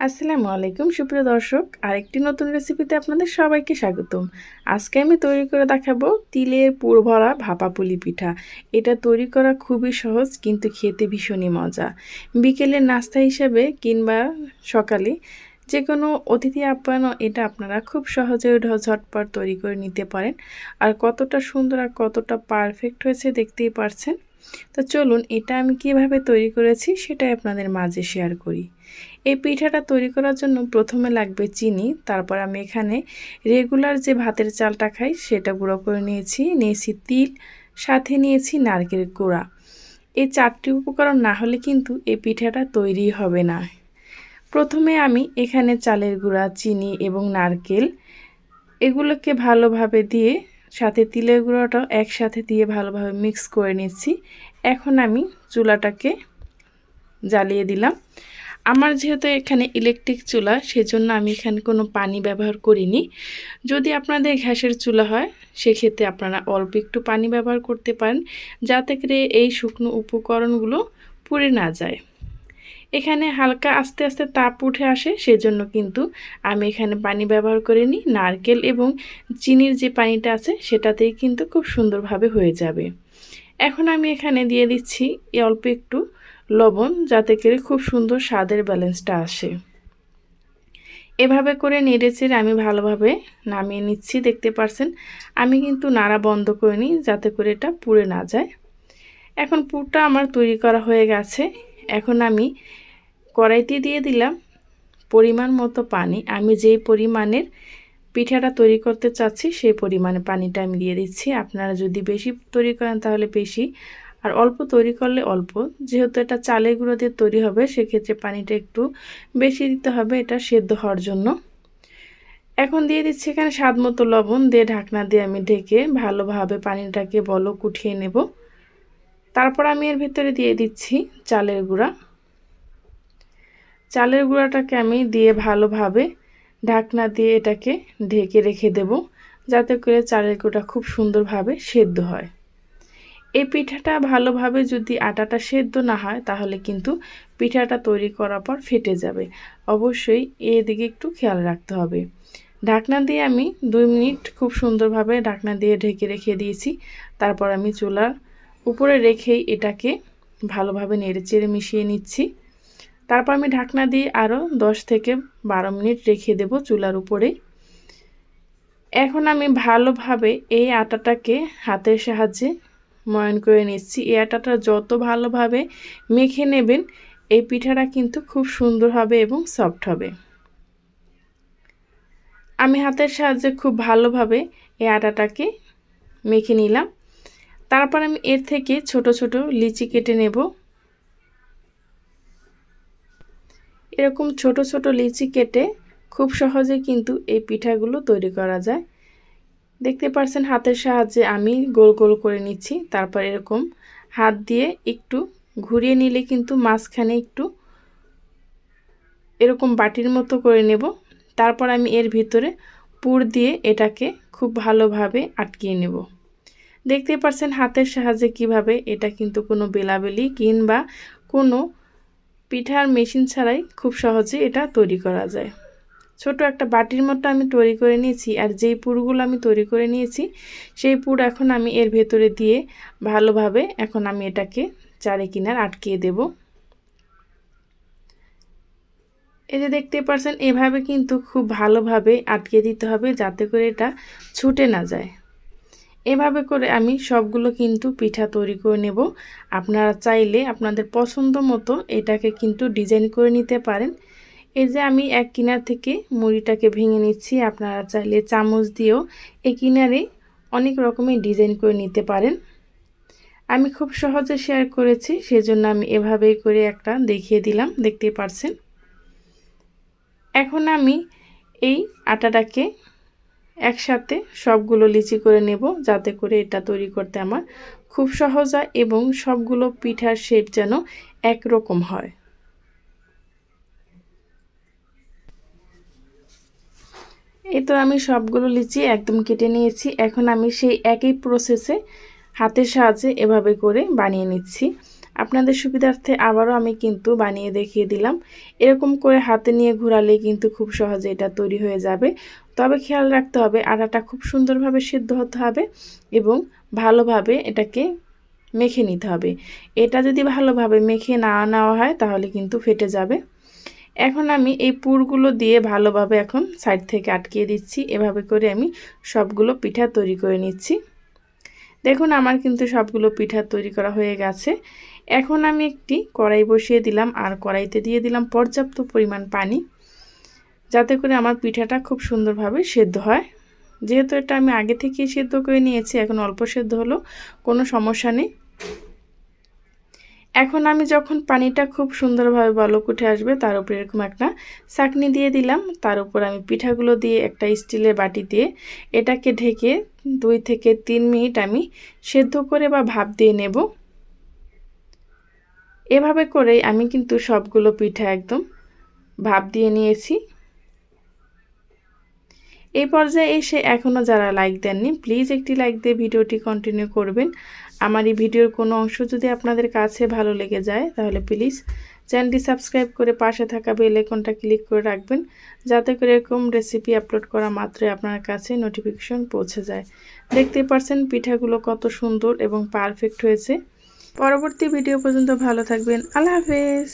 আসসালামু আলাইকুম, সুপ্রিয় দর্শক। আরেকটি নতুন রেসিপিতে আপনাদের সবাইকে স্বাগতম। আজকে আমি তৈরি করে দেখাবো তিলের পুর ভরা ভাপা পুলি পিঠা। এটা তৈরি করা খুবই সহজ, কিন্তু খেতে ভীষণই মজা। বিকেলের নাস্তা হিসেবে কিংবা সকালে যে কোনো অতিথি আপ্যায়নও এটা আপনারা খুব সহজে ঝটপট তৈরি করে নিতে পারেন। আর কতটা সুন্দর আর কতটা পারফেক্ট হয়েছে দেখতেই পারছেন। তো চলুন এটা আমি কীভাবে তৈরি করেছি সেটাই আপনাদের মাঝে শেয়ার করি। এই পিঠাটা তৈরি করার জন্য প্রথমে লাগবে চিনি, তারপর আমি এখানে রেগুলার যে ভাতের চালটা খাই সেটা গুঁড়ো করে নিয়েছি নিয়েছি তিল, সাথে নিয়েছি নারকেল গুঁড়া। এই চারটি উপকরণ না হলে কিন্তু এই পিঠাটা তৈরি হবে না। প্রথমে আমি এখানে চালের গুঁড়া, চিনি এবং নারকেল এগুলোকে ভালোভাবে দিয়ে সাথে তিলের গুঁড়োটাও একসাথে দিয়ে ভালোভাবে মিক্স করে নিচ্ছি। এখন আমি চুলাটাকে জ্বালিয়ে দিলাম। আমার যেহেতু এখানে ইলেকট্রিক চুলা, সেজন্য আমি এখানে কোনো পানি ব্যবহার করিনি। যদি আপনাদের গ্যাসের চুলা হয়, সেক্ষেত্রে আপনারা অল্প একটু পানি ব্যবহার করতে পারেন, যাতে করে এই শুকনো উপকরণগুলো পুড়ে না যায়। এখানে হালকা আস্তে আস্তে তাপ উঠে আসে, সেজন্য কিন্তু আমি এখানে পানি ব্যবহার করে নিই নারকেল এবং চিনির যে পানিটা আছে, সেটাতেই কিন্তু খুব সুন্দরভাবে হয়ে যাবে। এখন আমি এখানে দিয়ে দিচ্ছি অল্প একটু লবণ, যাতে করে খুব সুন্দর স্বাদের ব্যালেন্সটা আসে। এভাবে করে নেড়েচেড়ে আমি ভালোভাবে নামিয়ে নিচ্ছি, দেখতে পারছেন? আমি কিন্তু নাড়া বন্ধ করে নিই যাতে করে এটা পুড়ে না যায়। এখন পুরটা আমার তৈরি করা হয়ে গেছে। এখন আমি কড়াইতে দিয়ে দিলাম পরিমাণ মতো পানি। আমি যেই পরিমাণের পিঠাটা তৈরি করতে চাচ্ছি, সেই পরিমাণে পানিটা আমি দিয়ে দিচ্ছি। আপনারা যদি বেশি তৈরি করেন তাহলে বেশি। আর অল্প তৈরি করলে অল্প। যেহেতু এটা চালের গুঁড়ো দিয়ে তৈরি হবে, সেক্ষেত্রে পানিটা একটু বেশি দিতে হবে, এটা সেদ্ধ হওয়ার জন্য। এখন দিয়ে দিচ্ছি এখানে স্বাদ মতো লবণ দিয়ে ঢাকনা দিয়ে আমি ঢেকে ভালোভাবে পানিটাকে বলো কুঠিয়ে নেব। তারপর আমি এর ভিতরে দিয়ে দিচ্ছি চালের গুঁড়া। চালের গুঁড়াটাকে আমি দিয়ে ভালোভাবে ঢাকনা দিয়ে এটাকে ঢেকে রেখে দেব, যাতে করে চালের গুঁড়া খুব সুন্দরভাবে সেদ্ধ হয়। এই পিঠাটা ভালোভাবে যদি আটাটা সেদ্ধ না হয়, তাহলে কিন্তু পিঠাটা তৈরি করার পর ফেটে যাবে। অবশ্যই এদিকে একটু খেয়াল রাখতে হবে। ঢাকনা দিয়ে আমি দুই মিনিট খুব সুন্দরভাবে ঢাকনা দিয়ে ঢেকে রেখে দিয়েছি। তারপর আমি চুলার উপরে রেখেই এটাকে ভালোভাবে নেড়ে চেড়ে মিশিয়ে নিচ্ছি। তারপর আমি ঢাকনা দিয়ে আরও দশ থেকে বারো মিনিট রেখে দেব চুলার উপরে। এখন আমি ভালোভাবে এই আটাটাকে হাতের সাহায্যে ময়ন করে নিচ্ছি। এই আটাটা যত ভালোভাবে মেখে নেবেন, এই পিঠাটা কিন্তু খুব সুন্দর হবে এবং সফট হবে। আমি হাতের সাহায্যে খুব ভালোভাবে এই আটাটাকে মেখে নিলাম। তারপর আমি এর থেকে ছোট ছোট লিচি কেটে নেব। এরকম ছোট ছোট লিচি কেটে খুব সহজে কিন্তু এই পিঠাগুলো তৈরি করা যায়। দেখতে পারছেন হাতের সাহায্যে আমি গোল গোল করে নিচ্ছি। তারপর এরকম হাত দিয়ে একটু ঘুরিয়ে নিলে কিন্তু মাঝখানে একটু এরকম বাটির মতো করে নেব। তারপর আমি এর ভিতরে পুর দিয়ে এটাকে খুব ভালোভাবে আটকিয়ে নেব। দেখতে পারছেন হাতের সাহায্যে কীভাবে এটা কিন্তু কোনো বেলাবেলি কিংবা কোনো পিঠার মেশিন ছাড়াই খুব সহজে এটা তৈরি করা যায়। ছোট একটা বাটির মতো আমি তৈরি করে নিয়েছি আর যেই পুরগুলো আমি তৈরি করে নিয়েছি, সেই পুর এখন আমি এর ভেতরে দিয়ে ভালোভাবে এখন আমি এটাকে চারে কিনার আটকিয়ে দেব। এই যে দেখতে পারছেন, এভাবে কিন্তু খুব ভালোভাবে আটকে দিতে হবে যাতে করে এটা ছুটে না যায়। এভাবে করে আমি সবগুলো কিন্তু পিঠা তৈরি করে নেব। আপনারা চাইলে আপনাদের পছন্দ মতো এটাকে কিন্তু ডিজাইন করে নিতে পারেন। এই যে আমি এক কিনার থেকে মুড়িটাকে ভেঙে নিচ্ছি, আপনারা চাইলে চামচ দিয়েও এই কিনারে অনেক রকমের ডিজাইন করে নিতে পারেন। আমি খুব সহজে শেয়ার করেছি, সেজন্য আমি এভাবেই করে একটা দেখিয়ে দিলাম, দেখতে পারছেন? এখন আমি এই আটাটাকে একসাথে সবগুলো লিচি করে নেব, যাতে করে এটা তৈরি করতে আমার খুব সহজ হয় এবং সবগুলো পিঠার শেপ যেন একরকম হয়। এই তো আমি সবগুলো লিচি একদম কেটে নিয়েছি। এখন আমি সেই একই প্রসেসে হাতের সাহায্যে এভাবে করে বানিয়ে নিচ্ছি। আপনাদের সুবিধার্থে আবারও আমি কিন্তু বানিয়ে দেখিয়ে দিলাম। এরকম করে হাতে নিয়ে ঘোরালে কিন্তু খুব সহজে এটা তৈরি হয়ে যাবে। তবে খেয়াল রাখতে হবে আটাটা খুব সুন্দরভাবে সিদ্ধ হতে হবে এবং ভালোভাবে এটাকে মেখে নিতে হবে। এটা যদি ভালোভাবে মেখে না নেওয়া হয় তাহলে কিন্তু ফেটে যাবে। এখন আমি এই পুরগুলো দিয়ে ভালোভাবে এখন সাইড থেকে আটকিয়ে দিচ্ছি। এভাবে করে আমি সবগুলো পিঠা তৈরি করে নিচ্ছি। দেখুন আমার কিন্তু সবগুলো পিঠা তৈরি করা হয়ে গেছে। এখন আমি একটি কড়াই বসিয়ে দিলাম আর কড়াইতে দিয়ে দিলাম পর্যাপ্ত পরিমাণ পানি। যাতে করে আমার পিঠাটা খুব সুন্দরভাবে সেদ্ধ হয়। যেহেতু এটা আমি আগে থেকেই সেদ্ধ করে নিয়েছি, এখন অল্প সেদ্ধ হলো, কোনো সমস্যা নেই। এখন আমি যখন পানিটা খুব সুন্দরভাবে বলক উঠে আসবে, তার উপরে এরকম একটা চাকনি দিয়ে দিলাম। তার উপর আমি পিঠাগুলো দিয়ে একটা স্টিলের বাটি দিয়ে এটাকে ঢেকে দুই থেকে তিন মিনিট আমি সেদ্ধ করে বা ভাপ দিয়ে নেব। এভাবে করেই আমি কিন্তু সবগুলো পিঠা একদম ভাপ দিয়ে নিয়েছি। এই পর্যায়ে এসে এখনও যারা লাইক দেননি প্লিজ একটি লাইক দিয়ে ভিডিওটি কন্টিনিউ করবেন। আমার এই ভিডিওর কোনো অংশ যদি আপনাদের কাছে ভালো লেগে যায়, তাহলে প্লিজ চ্যানেলটি সাবস্ক্রাইব করে পাশে থাকা বেল আইকনটা ক্লিক করে রাখবেন, যাতে করে এরকম রেসিপি আপলোড করা মাত্রই আপনার কাছে নোটিফিকেশন পৌঁছে যায়। দেখতে পারছেন পিঠাগুলো কত সুন্দর এবং পারফেক্ট হয়েছে। পরবর্তী ভিডিও পর্যন্ত ভালো থাকবেন। আল্লাহ হাফেজ।